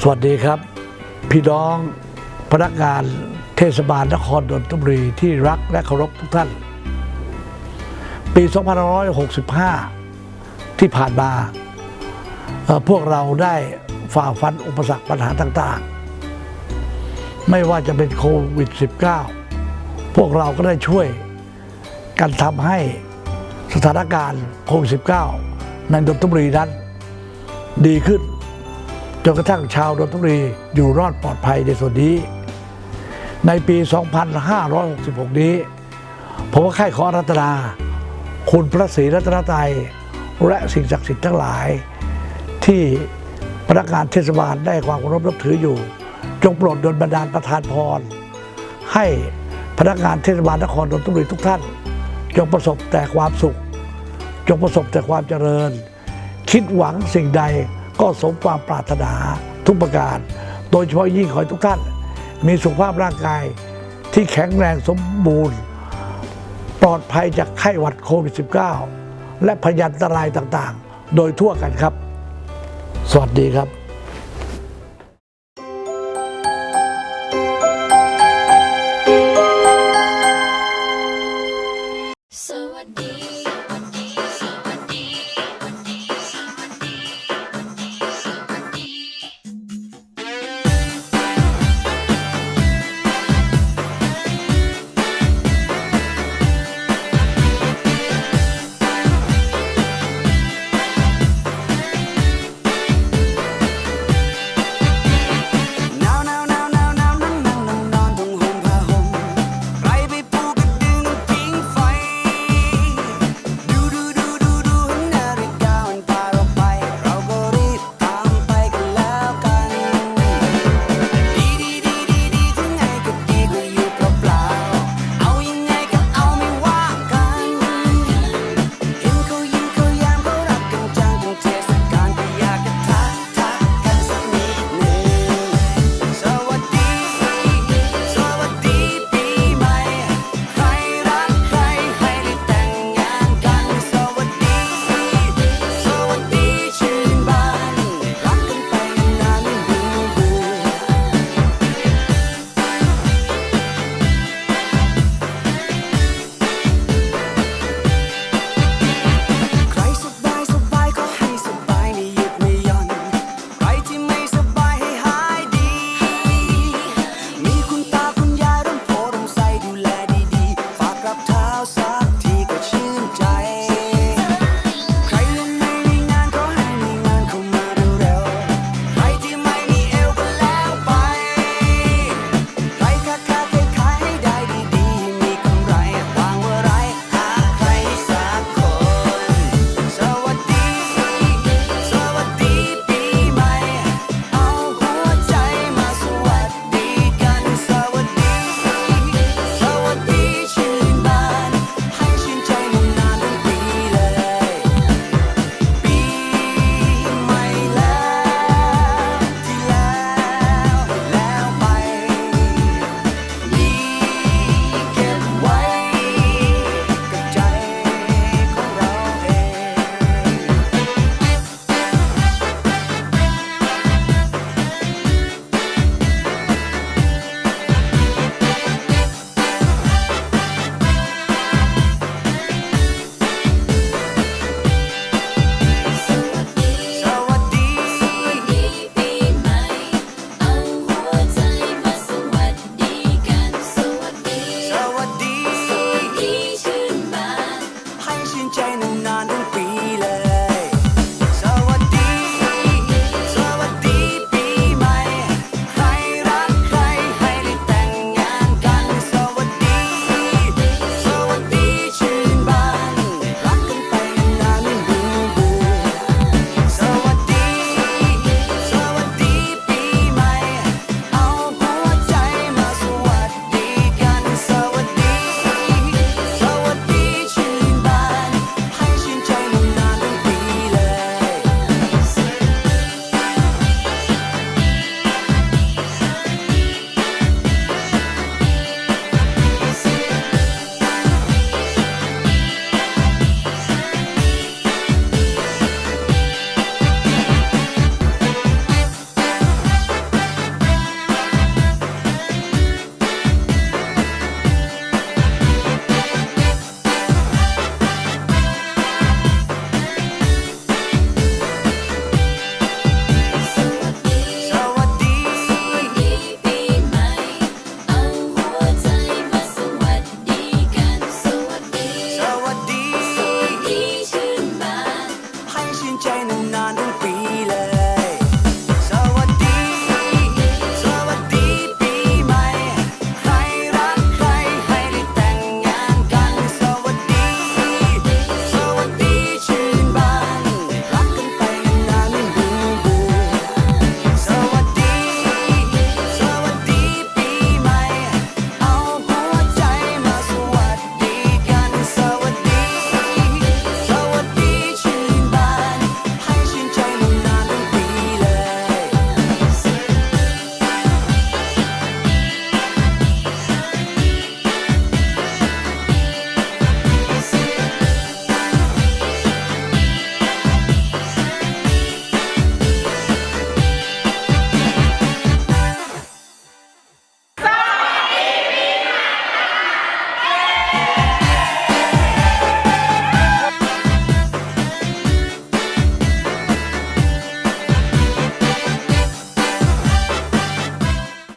สวัสดีครับ พี่น้องพนักงานเทศบาลนครนนทบุรีที่รักและเคารพทุกท่าน ปี 2565 ที่ผ่านมาพวกเราได้ฝ่าฟันอุปสรรคปัญหาต่างๆ ไม่ว่าจะเป็นโควิด -19 พวกเราก็ได้ช่วยกันทำให้สถานการณ์โควิด -19 ในนนทบุรีนั้นดีขึ้น นกระทั่งชาวนนทบุรีอยู่รอดปลอดภัยในส่วนนี้ ในปี 2566 นี้ผมก็ค่ายขอรัตนา คุณพระศรีรัตนตรัยและสิ่งศักดิ์สิทธิ์ทั้งหลาย ที่พนักงานเทศบาลได้ความเคารพนับถืออยู่ จงโปรดดลบันดาลประทานพร ให้พนักงานเทศบาลนครนนทบุรีทุกท่าน จงประสบแต่ความสุข จงประสบแต่ความเจริญ คิดหวังสิ่งใด ก็สมความปรารถนาทุกประการ โดยเฉพาะยิ่งขอให้ทุกท่าน มีสุขภาพร่างกายที่แข็งแรงสมบูรณ์ ปลอดภัยจากไข้หวัดโควิด -19 และพยันตรายต่างๆ โดยทั่วกันครับ สวัสดีครับสวัสดี